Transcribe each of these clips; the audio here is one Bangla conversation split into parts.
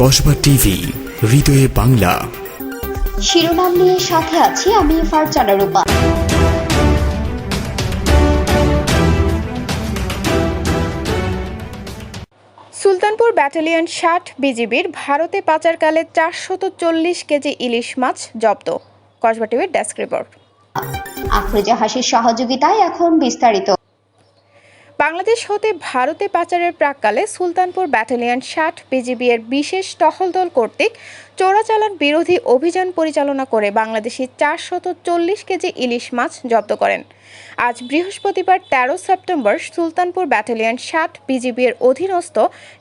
কসবা টিভি হৃদয়ে বাংলা। শিরোনাম নিয়ে সাথে আছি আমি ফারজানা রূপা। সুলতানপুর ব্যাটালিয়ন ষাট বিজিবির ভারতে পাচারকালে চারশত চল্লিশ কেজি ইলিশ মাছ জব্দ। কসবা টিভির ডেস্ক রিপোর্ট। আফরোজা হাসির সহযোগিতায় এখন বিস্তারিত। বাংলাদেশ হতে ভারতে পাচারের প্রাককালে সুলতানপুর ব্যাটালিয়ন ষাট বিজিবি এর বিশেষ টহল দল কর্তৃক চোরাচালান বিরোধী অভিযান পরিচালনা করে বাংলাদেশি চারশত চল্লিশ কেজি ইলিশ মাছ জব্দ করেন। আজ বৃহস্পতিবার তেরো সেপ্টেম্বর সুলতানপুর ব্যাটালিয়ন ষাট বিজিবি এর অধীনস্থ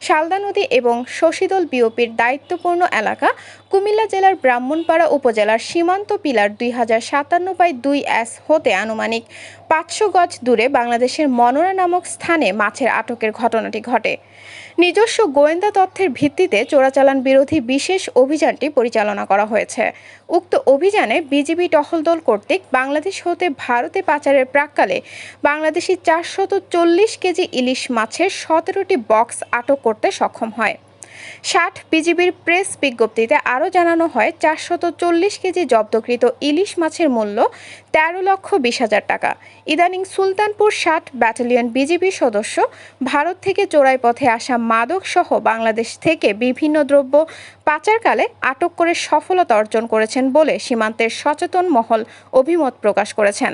শালদা নদী এবং শশীদল বিওপির দায়িত্বপূর্ণ এলাকা কুমিল্লা জেলার ব্রাহ্মণপাড়া উপজেলার সীমান্ত পিলার দুই হাজার সাতান্ন বাই দুই এস হতে আনুমানিক পাঁচশো গজ দূরে বাংলাদেশের মনোরা নামক স্থানে মাছের আটকের ঘটনাটি ঘটে। নিজস্ব গোয়েন্দা তথ্যের ভিত্তিতে চোরাচালান বিরোধী বিশেষ অভিযানটি পরিচালনা করা হয়েছে। উক্ত অভিযানে বিজিবি টহল দল কর্তৃক বাংলাদেশ হতে ভারতে পাচারের প্রাককালে বাংলাদেশি চারশত চল্লিশ কেজি ইলিশ মাছের সতেরোটি বক্স আটক করতে সক্ষম হয়। ষাট বিজিবির প্রেস বিজ্ঞপ্তিতে আরও জানানো হয়, চারশত চল্লিশ কেজি জব্দকৃত ইলিশ মাছের মূল্য তেরো লক্ষ বিশ হাজার টাকা। ইদানিং সুলতানপুর ষাট ব্যাটালিয়ন বিজিবি সদস্য ভারত থেকে চোরাই পথে আসা মাদক সহ বাংলাদেশ থেকে বিভিন্ন দ্রব্য পাচারকালে আটক করে সফলতা অর্জন করেছেন বলে সীমান্তের সচেতন মহল অভিমত প্রকাশ করেছেন।